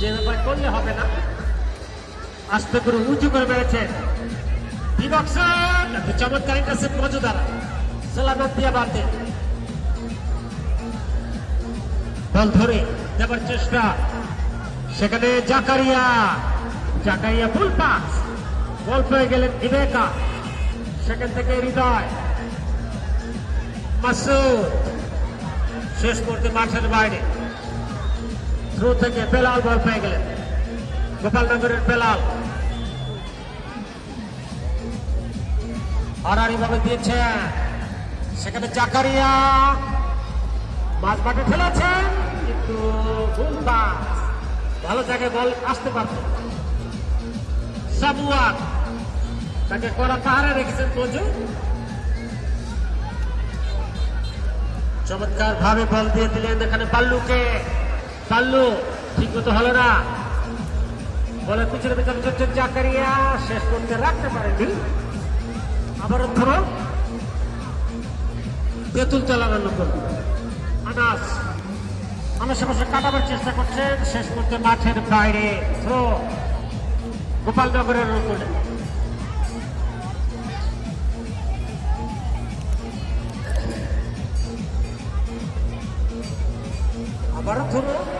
যে ব্যাপার করলে হবে না। আস্তে করে উঁচু করে বেড়েছে বিভক্সন চমৎকার ইন্টারসেপ্ট মজুদার সালামত বল ধরে দেবার চেষ্টা। সেখানে Zakaria. Zakaria full pass ball পেয়ে গেলেন ইবেকা। সেখান থেকে হৃদয়। মাসুদ। শেষ করতে মাঠের বাইরে। থ্রু থেকে বেলাল বল পেয়ে গেলেন। গোপালনগরের বেলাল। হারারি ভাবে দিয়েছে। সেখানে জাকারিয়া মাঝ মাঠে ফেলেছেন কিন্তু ভুল জায়গায় বল আসতে পারত সাবুয়ান তাকে করা পাহাড়ে রেখেছেন মজু চমৎকার ভাবে বল দিয়ে দিলেন এখানে পাল্লুকে। পাল্লু ঠিক মতো হলো না। বলে পিছনে পিছনে চলছে জাকারিয়া শেষ করতে রাখতে পারেনি। আবার ধরো। তেঁতুল চালানোর করবে। আনাস আনাসে পাশে কাটাবার চেষ্টা করছেন শেষ করতে মাঠের বাইরে। থ্রো গোপালনগরের উপরে আবারও থ্রো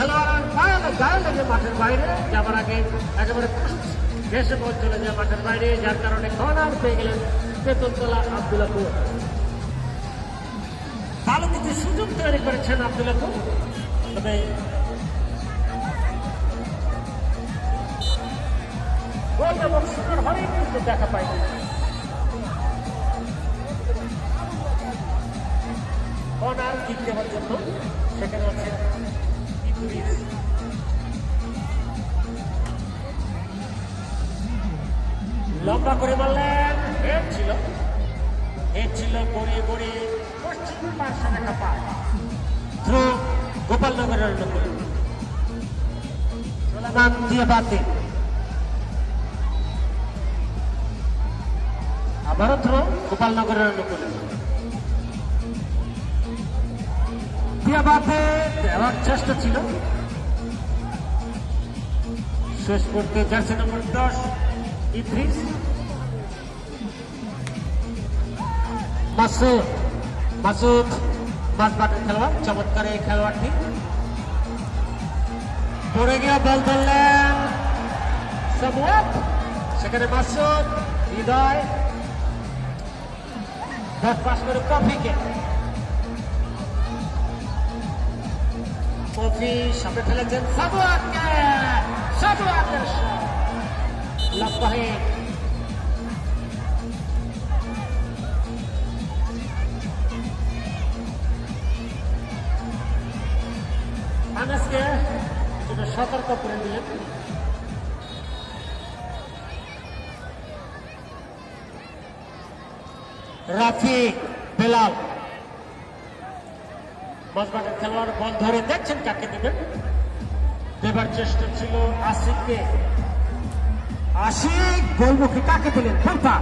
খেলোয়াড় গায়ে গায়ে মাঠের বাইরে, যাবার আগে একেবারে বল চলে যায় মাঠের বাইরে, যার কারণে কর্নার পেয়ে গেলেন তেতুলতলা আব্দুল্লাপুর ভালো কিছু সুযোগ তৈরি করেছেন আব্দুল্লাপুর তবে গোল এবং সুন্দর কিন্তু দেখা পাইনি কর্নার কিক দেওয়ার জন্য সেখানে আছে। লম্বা করে মারলেন হেড ছিল ছিল গড়িয়ে গড়িয়ে গোপালনগরের সোলামান দিয়ে বাদ আবারও থ্রো গোপালনগরের অনুকূলে দিয়াবাতে দেওয়ার চেষ্টা ছিল। শেষ করতে জার্সি নম্বর দশ, ইদ্রিস। মাসুদ মাসুদ, মাঝমাঠের খেলোয়াড়, চমৎকার এই খেলোয়াড়টি। পড়ে গিয়ে বল ধরলেন সেখানে মাসুদ, হৃদয়। দশ পাস করে কফিকে। কফি সামনে ফেলেছেন সাবুয়াকে সাবুয়াকের লাভবাহী আনাসকে কিছুটা সতর্ক করে দিলেন। রাফি বেলাল বজবাটের খেলোয়াড় বল ধরে দেখছেন কাকে দেবেন? দেবার চেষ্টা ছিল আশিককে আশিক গোলমুখী কাকে দিলেন ফুল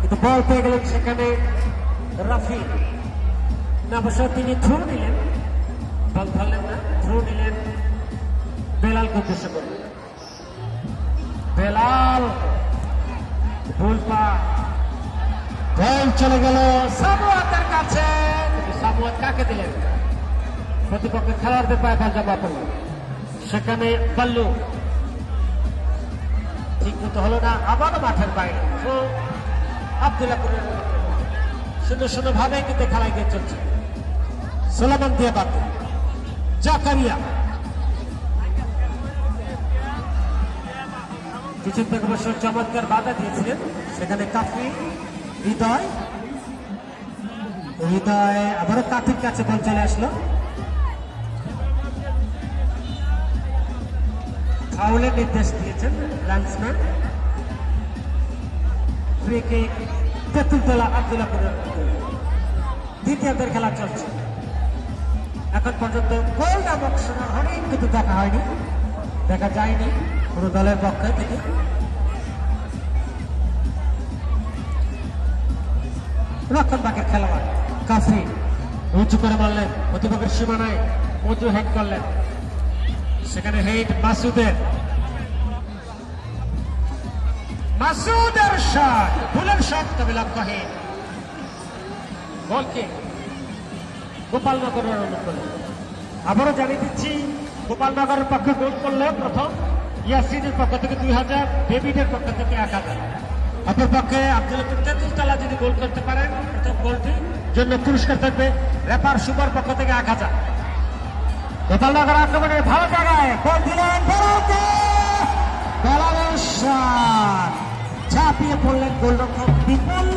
কিন্তু বল পেয়ে গেলেন সেখানে রাফি। না তিনি থ্রু নিলেন। বল ধরলেন না, থ্রু নিলেন বেলালকে উদ্দেশ্য করলেন বেলাল ফুল বল চলে গেল সামুয়াতের কাছে। সামুয়াত কাকে দিলেন? প্রতিপক্ষের খেলোয়াড়দের পায়ে জমা পড়ল সেখানে পাল্লু। ঠিক মতো হলো না, আবারও মাঠের বাইরে। আবদুল্লাপুরের সুন্দর সুন্দর ভাবে কিন্তু খেলা এগিয়ে চলছে। সোলামান দিয়ে বাদ জাকারিয়া। পিছন থেকে অবশ্য চমৎকার বাধা দিয়েছিলেন, সেখানে কাফি, হৃদয়। হৃদয় আবারও কাফির কাছে বল চলে আসলো। ফাউলের নির্দেশ দিয়েছেন লাইন্সম্যান ফ্রি কিক, তেঁতুলতলা আবদুল্লাপুরের দ্বিতীয়ার্ধের খেলা চলছে। এখন পর্যন্ত গোল নামক সোনার হরিণ কিন্তু দেখা হয়নি। দেখা যায়নি কোনো দলের পক্ষে থেকে। রক্ষণ বাকের খেলোয়াড় কাফরি উঁচু করে মারলেন প্রতিপক্ষের সীমানায় মজু হেড করলেন। সেখানে হেড মাসুদের। মাসুদের শট ভুলের শট তবে লক্ষ্যহীন গোল কিক গোপালনগরের অনুকূলে। আবারও জানিয়ে দিচ্ছি গোপালনগরের পক্ষে গোল করলে প্রথম। ইয়াসিনের পক্ষ থেকে দুই হাজার ডেভিডের পক্ষ থেকে এক হাজার। অপর পক্ষে আব্দুল তেঁতুলতলা যদি গোল করতে পারেন প্রথম গোলটির জন্য পুরস্কার থাকবে রেপার সুপার পক্ষ থেকে এক হাজার। গোপালনগর আক্রমণের ভালো জায়গায় গোল দিলেন ঝাঁপিয়ে পড়লেন গোলরক্ষক বিপুল।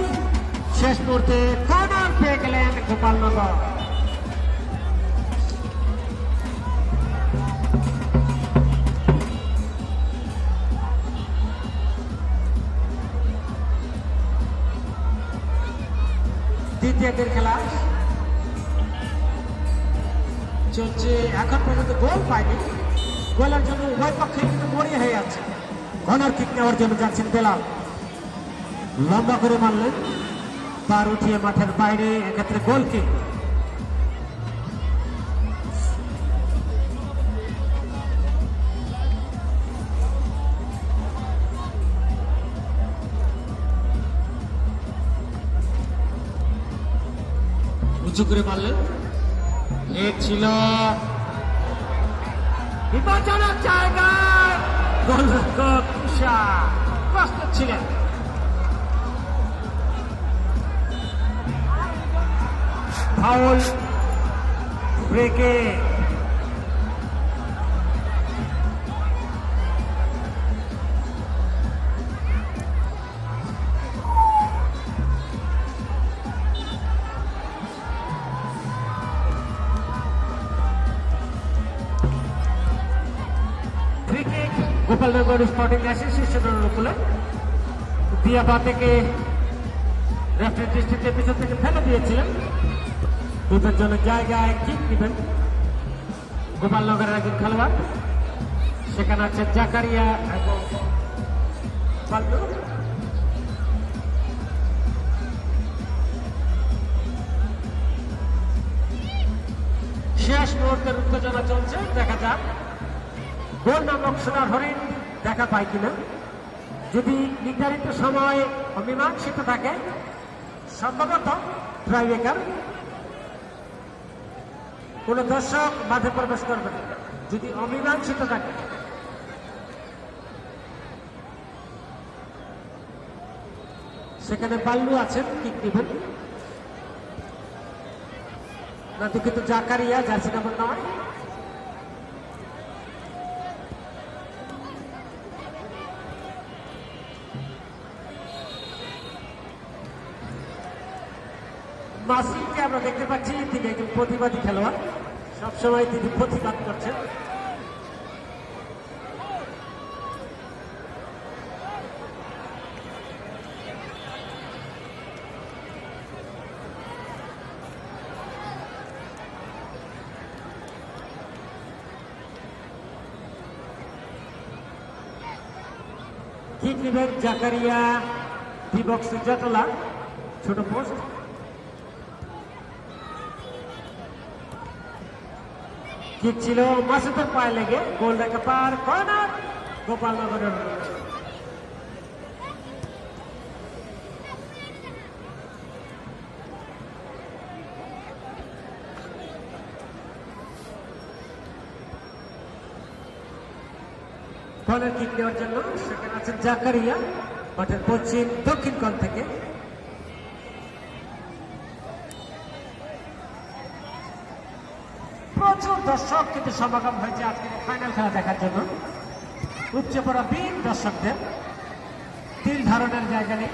শেষ মুহূর্তে কর্নার পেয়ে গেলেন গোপালনগর। দ্বিতীয়দের খেলা। চলছে এখন পর্যন্ত গোল পায়নি। গোলের জন্য উভয় পক্ষে কিন্তু মরিয়া হয়ে যাচ্ছে। কর্নার কিক নেওয়ার জন্য যাচ্ছেন বেলাল। লম্বা করে মারলেন। তার উঠিয়ে মাঠের বাইরে, এক্ষেত্রে গোল কিক উঁচু করে মারলেন। এ ছিল বিপজ্জনক জায়গায় গোলরক্ষক তুষার প্রস্তুত ছিলেন। ফাউল ব্রেকে গোপালনগর স্পোর্টিং অ্যাসোসিয়েশনের অনুকূলে দিয়াবা থেকে রেফারি দৃষ্টিতে পিছন থেকে ফেলে দিয়েছিলেন। বিপজ্জনক জায়গায় কিক দিবেন গোপালনগরের একজন খেলোয়াড়। সেখানে আছে জাকারিয়া এবং পাল্লু শেষ মুহূর্তের উত্তেজনা চলছে, দেখা যাক। গোল নামক সোনার হরিণ। দেখা পায় কিনা? যদি নির্ধারিত সময় অমীমাংসিত থাকে, সম্ভবত ট্রাইবেকার কোন দর্শক মাঠে প্রবেশ করবে যদি অমীমাংসিত থাকে। সেখানে বাল্লু আছেন কিক দিবেন না দুঃখিত, জাকারিয়া, জার্সি নাম্বার নয় মাসিমকে আমরা দেখতে পাচ্ছি তিনি একজন প্রতিবাদী খেলোয়াড়। সবসময় তিনি প্রতিবাদ করছেন। কিক নিবেন জাকারিয়া, দিবক্স জটলা, ছোট পোস্ট। ছিল মাসুদের পায়ে লেগে। গোল রেখে পার কর্নার, গোপালনগরের কর্নার কিক নেওয়ার জন্য সেখানে আছেন জাকারিয়া, মাঠের পশ্চিম দক্ষিণ কোণ থেকে। দর্শক, কিন্তু সমাগম হয়েছে আজকের ফাইনাল খেলা দেখার জন্য। উপচে পড়া বীর দর্শকদের। তিল ধারণের জায়গা নেই।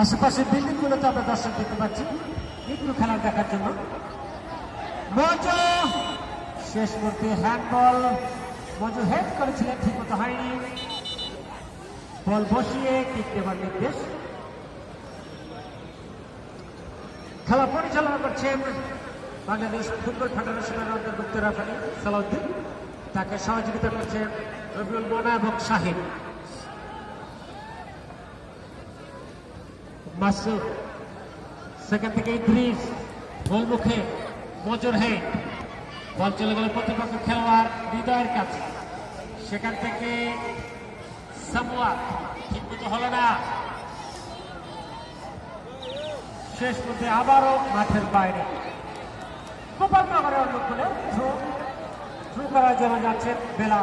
আশেপাশের বিল্ডিংগুলোতে আমরা দর্শক দেখতে পাচ্ছি। একটু খেলা দেখার জন্য। মজা! শেষ মুহূর্তে হ্যান্ডবল মজুর হেড করেছিলেন, ঠিক মতো হয়নি। বল বসিয়ে কিক দেবার নির্দেশ। খেলা পরিচালনা করছেন বাংলাদেশ ফুটবল ফেডারেশনের অন্তর্ভুক্ত রেফারি সালাউদ্দিন। তাকে সহযোগিতা করছেন রবিউল মোনা এবং শাহিন। মাসুদ, সেখান থেকে ইদ্রিস, গোলমুখে মজুর হেড বল চলে গেল প্রতিপক্ষ খেলোয়াড় হৃদয়ের কাছে। সেখান থেকে সামুয়া ঠিক মতো হলো না। শেষ মধ্যে আবারও মাঠের বাইরে। গোপালনগরের অনুকূলে থ্রু থ্রু করার জন্য যাচ্ছেন বেলা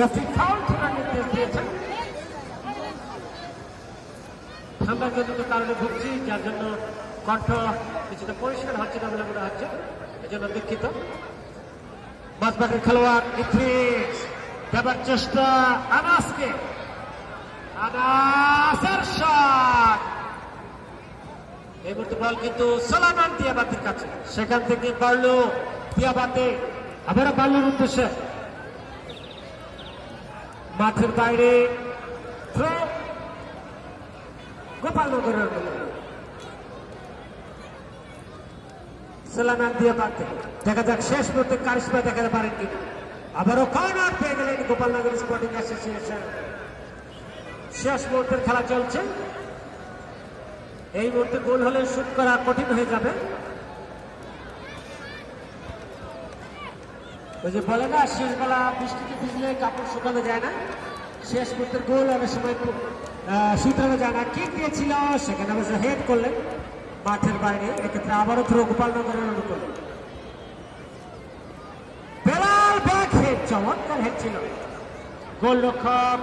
রফি ফাউল কারণে ভুগছি, যার জন্য কণ্ঠ কিছুটা পরিষ্কার হচ্ছে না বলে মনে হচ্ছে। এজন্য দুঃখিত। খেলোয়াড় দেবার চেষ্টা আনাসকে। আনাসের শট এই মুহূর্তে বল কিন্তু সোলামান দিয়াবাতের কাছে। সেখান থেকে বাড়লো দিয়াবাতে। আবারও বাড়লোর উদ্দেশ্যে। মাঠের বাইরে গোপালনগরের সালামান দিয়ে পারতে দেখা যাক শেষ মুহূর্তে কারিশমা দেখাতে পারেন কিনা। আবারও কর্নার পেয়ে গেলেন গোপালনগর স্পোর্টিং অ্যাসোসিয়েশন। শেষ মুহূর্তের খেলা চলছে। এই মুহূর্তে গোল হলে শুট করা কঠিন হয়ে যাবে। ওই যে বলে না শেষবেলা বৃষ্টিতে ভিজলে কাপড় শুকানো যায় না। শেষ মুহূর্তের গোল অনেক সময় খুব যায় না। কিক দিয়েছিল, সেখানে অবশ্য হেড করলেন। মাঠের বাইরে এক্ষেত্রে আবারও থ্রো গোপালনগরের অনুকূল। বেলাল ব্যাক হেড চমৎকার হেড ছিল। গোলরক্ষক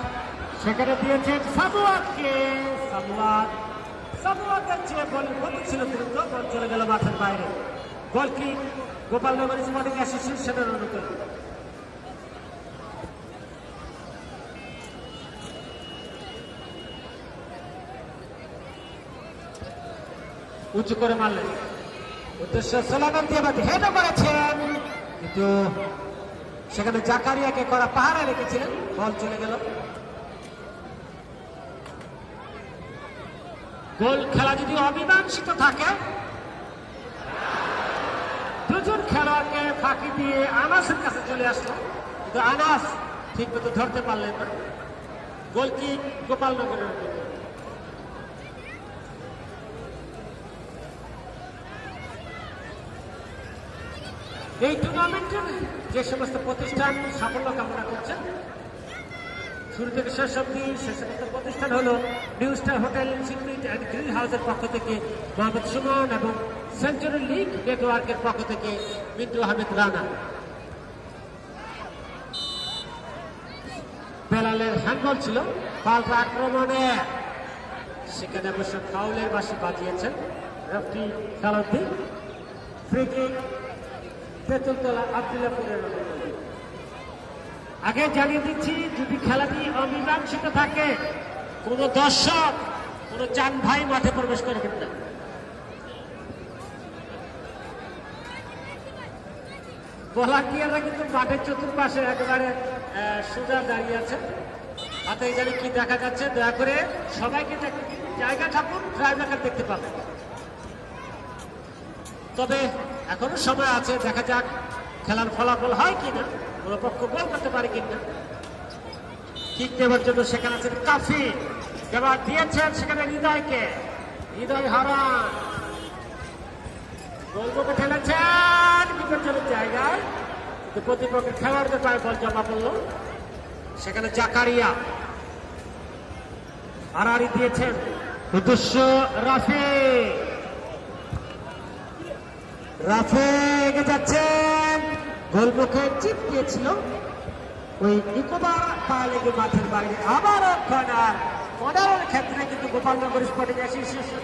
সেখানে দিয়েছেন সাবুয়াতকে সাবুয়াত সাবুয়াতের চেয়ে বল গতি ছিল দ্রুত বল চলে গেল মাঠের বাইরে। গোল কি গোপালনগর স্পোর্টিং অ্যাসোসিয়েশনের অনুকূল। উঁচু করে মারলেন। উদ্দেশ্য সোলাগান দিয়ে হেডও করেছেন। কিন্তু সেখানে জাকারিয়াকে করা পাহাড়ে রেখেছিলেন। বল চলে গেল। গোল খেলা যদি অমীমাংসিত থাকে দুজন খেলোয়াড়কে ফাঁকি দিয়ে আনাসের কাছে চলে আসলো। কিন্তু আনাস ঠিক মতো ধরতে পারলেন না। গোল কি গোপালনগরের টুর্নামেন্টের যে সমস্ত প্রতিষ্ঠান সাফল্য কামনা করছেন, শুরু থেকে শেষ অব্দি সে সমস্ত প্রতিষ্ঠান হলো নিউ স্টার হোটেল সিকুইট অ্যান্ড গ্রিল হাউসের পক্ষ থেকে মোহাম্মদ সুমন এবং সেঞ্চুরি লিগ নেটওয়ার্কের পক্ষ থেকে মিন্টু আহমেদ রানা। বেলালের হ্যান্ডবল ছিল, পাল্টা আক্রমণে সেখানে অবশ্য ফাউলের বাসি বাজিয়েছেন, রফটি সালাউদ্দিন। ফ্রি কিক তেঁতুলতলা আবদুল্লাপুরের আগে জানিয়ে দিচ্ছি, যদি খেলাটি অমীমাংসিত থাকে, কোন দর্শক, কোন চান ভাই মাঠে প্রবেশ করবেন না। ভলান্টিয়াররা কিন্তু মাঠের চতুর্পাশে একেবারে সোজা দাঁড়িয়ে আছে। হাতে জানি কি দেখা যাচ্ছে, দয়া করে সবাইকে জায়গা থাকুন ড্রাইভারকে দেখতে পাবেন তবে এখনও সময় আছে, দেখা যাক খেলার ফলাফল হয় কিনা। কোনো পক্ষ গোল করতে পারে কিনা। কিক দেওয়ার জন্য সেখানে আছেন কাফি এবার দিয়েছেন সেখানে হৃদয়কে। হৃদয় হারান। গোলমুখে ঠেলেছেন, বিপজ্জনক জায়গায়। কিন্তু প্রতিপক্ষের খেলোয়াড়দের পায়ে বল জমা পড়ল। সেখানে জাকারিয়া। হারারি দিয়েছেন। উদ্দেশ্য রাফি। রাফে এগে যাচ্ছেন গোলমুখে চিপ দিয়েছিল ওই নিকোবার পা লেগে মাঠের বাইরে আবার কর্নার কর্নারের ক্ষেত্রে কিন্তু গোপালনগর স্পোর্টিং অ্যাসোসিয়েশন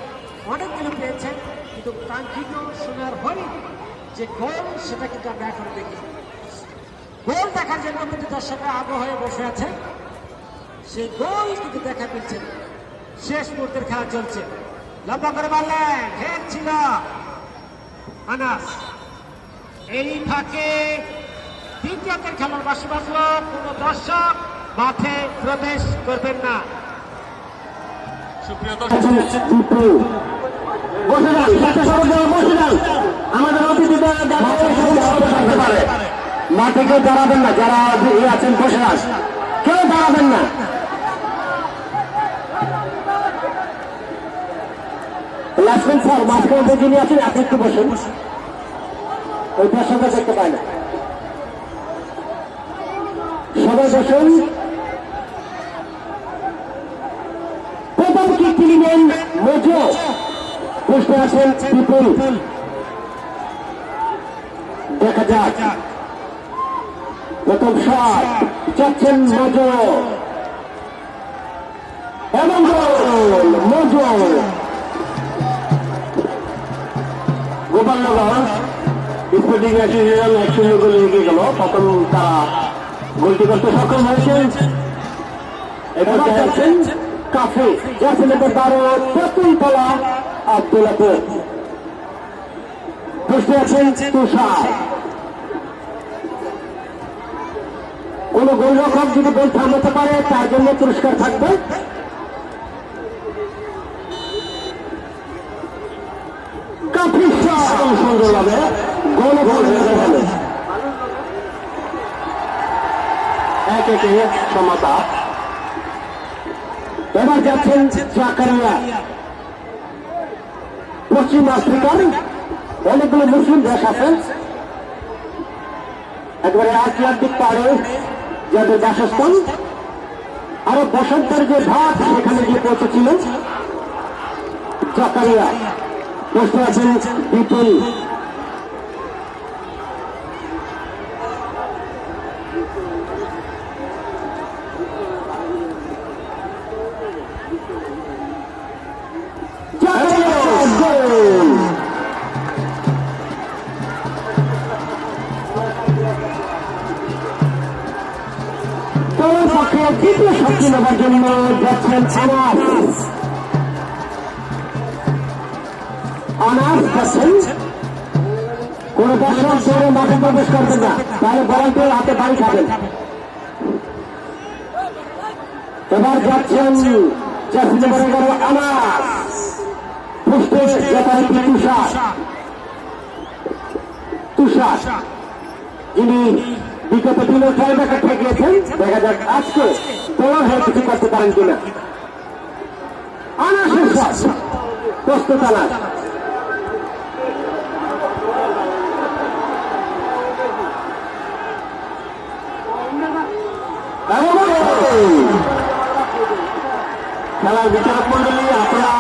অনেকগুলো পেয়েছেন কিন্তু কাঙ্ক্ষিত সোনার হরিণ যে গোল, সেটা কিন্তু আমরা এখন দেখি। গোল দেখার জন্য কিন্তু দর্শকরা হয়ে বসে আছে। সেই গোল কিন্তু দেখা মিলছে শেষ মুহূর্তের খেলা চলছে। লম্বা করে মারলেন, হেড ছিল। আনাস এই ফাঁকে দ্বিতীয়তের খেলার বাসি বাজলো কোন দর্শক মাঠে প্রবেশ করবেন না। সুপ্রিয় টিপু বসে যান সাথে সবাই বসে যান। আমাদের অতিথিদের দেখা মাঠে কেউ দাঁড়াবেন না যারা আছেন বসে যান। কেউ দাঁড়াবেন না। লাস্টম্যান স্যার, মাঝখানে যিনি আছেন, আপনি একটু বসুন। ওই দর্শকরা দেখতে পায় না। সবাই বসুন। প্রথম কিক নিলেন মজু। বসে আছেন বিপুল। দেখা যাক। প্রথম শট যাচ্ছেন মজু। এবং গোল মজু গোপালনগর স্পোর্টিং গোল প্রথম তারা গোলটি করতে সক্ষম বারো প্রথম তলা বসে আছেন তুষার কোন গোলরক্ষক যদি গোল থামাতে পারে, তার জন্য পুরস্কার থাকবে। কাফি সুন্দরভাবে গোল হয়ে একে সমতা এবার যাচ্ছেন জাকারিয়া পশ্চিম আফ্রিকার অনেকগুলো মুসলিম দেশ আছে একবারে আটলান্টিক পারে যাদের বাসস্থান আরও বসন্তের যে ভাত সেখানে গিয়ে পৌঁছেছিল জাকারিয়া বসে আছেন বিপুল দ্বিতীয় শক্তি নেবার জন্য যাচ্ছেন আনাস আনাস যাচ্ছেন কোন দর্শক দৌড়ে মাঠে প্রবেশ করবেন না। তাহলে বলান্টের হাতে বাড়ি খাবেন। এবার যাচ্ছেন আনাস। পুষ্টে যথারীতি তুষার? তুষার। যিনি বিগত দিনে ট্রাইব্যাকে ঠেকিয়েছেন। দেখা যাক আজকে তোমার কিছু করতে পারেন কিনা। আনাসের প্রস্তুত আনাস। খেলার বিচারক মন্ডলী, আপনারা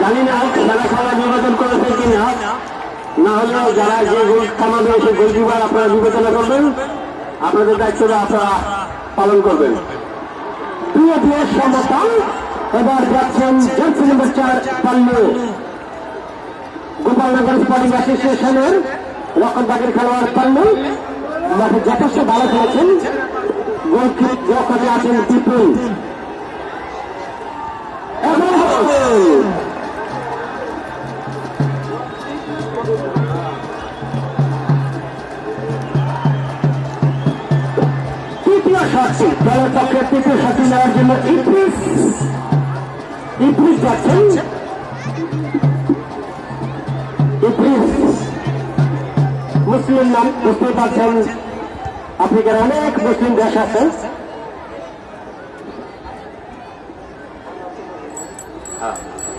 জানি না খেলা খেলা নির্বাচন করেছে কিনা না? হলেও যারা যে গোল থামাবে সেই গোলকিপার আপনারা বিবেচনা করবেন। আপনাদের দায়িত্বটা আপনারা পালন করবেন। প্রিয় সমতাল এবার যাচ্ছেন জার্সি নম্বর চার, পাল্লু। গোপালনগর স্পোর্টিং অ্যাসোসিয়েশনের রক্ষণবাগের খেলোয়াড় পাল্লু। মাঠে যথেষ্ট ভালো খেলেছেন। গোলকিপ রক্ষণে আছেন বিপুল তৃতীয় শটটি দলের পক্ষে তৃতীয় শটটি নেওয়ার জন্য ইপ্রিস ইপ্রিস যাচ্ছেন। ইপ্রিস মুসলিম নাম বুঝতে পারছেন আফ্রিকার অনেক মুসলিম দেশ আছে।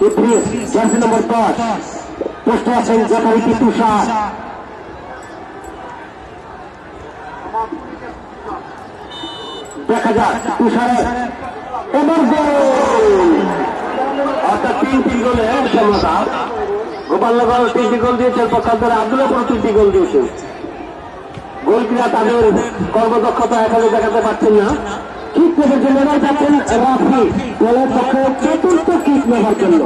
ইপ্রিস জার্সি নম্বর দশ পোস্টে আছেন যথারীতি তুষার দেখা যাক তুষারের এবার অর্থাৎ তিনটি গোলে সমতা গোপালনগর তিনটি গোল দিয়েছে, পক্ষান্তরে আব্দুল্লাপুর তিনটি গোল দিয়েছে। গোলকিরা তাদের কর্মদক্ষতা এখানে দেখাতে পারছেন না। কিক নেবার জন্য যাচ্ছেন রাফি। দলের পক্ষে চতুর্থ কিক নেবার জন্য।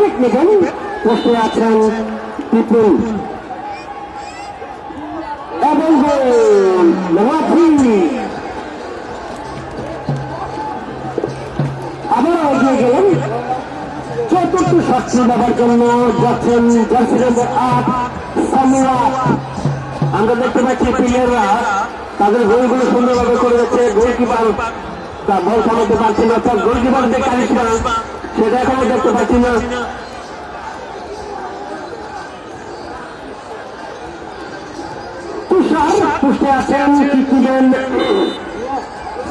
ঠিক নেবেন বসে আছেন সামিয়া আমরা দেখতে পাচ্ছি প্লেয়াররা, তাদের গোলগুলো সুন্দরভাবে করে যাচ্ছে গোলকিপার বল সামাতে পারছে না গোলকিপার যে কারিশমা সেটা এখনও দেখতে পাচ্ছি না তুষার পুষতে আছেন কি দিবেন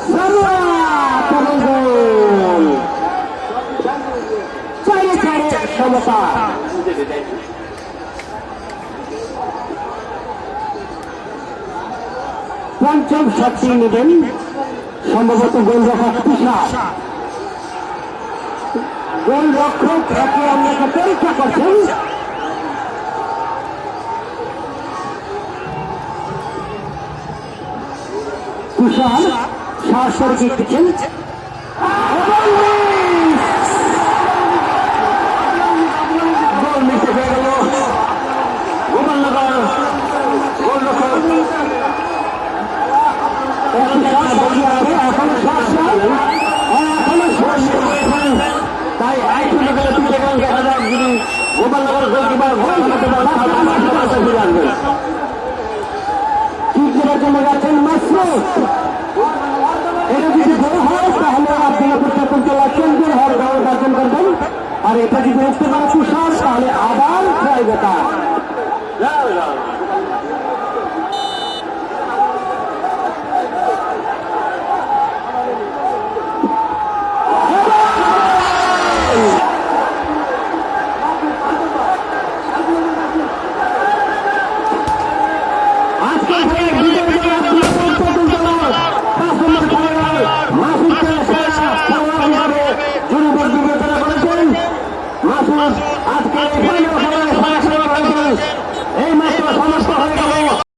সামিয়া কেমন গোল চারে পঞ্চম শটটি নেবেন সম্ভবত গোলরক্ষক তুষার গোলরক্ষক একে অন্যকে পরীক্ষা করছেন কুশাল শ্বাস করে দিচ্ছেন গোল মিশে হয়ে গেল গোপালনগর গোলরক্ষক তাই আইসিএল করে তুলে গেলেন দেখা যাক যদি গোপালনগর গোলকিপার গোল বানাতে পারে তাহলে আমার সবাই ফিরে আসবে ঠিক দেওয়ার জন্য যাচ্ছেন মাসরুফ এটা যদি গোল হয়, তাহলে আপনি প্রত্যাপন চলা কেন্দ্রের হওয়ার গৌরব অর্জন করবেন। আর এটা যদি উঠতে পারে তুষার তাহলে আবার ট্রাই বেকার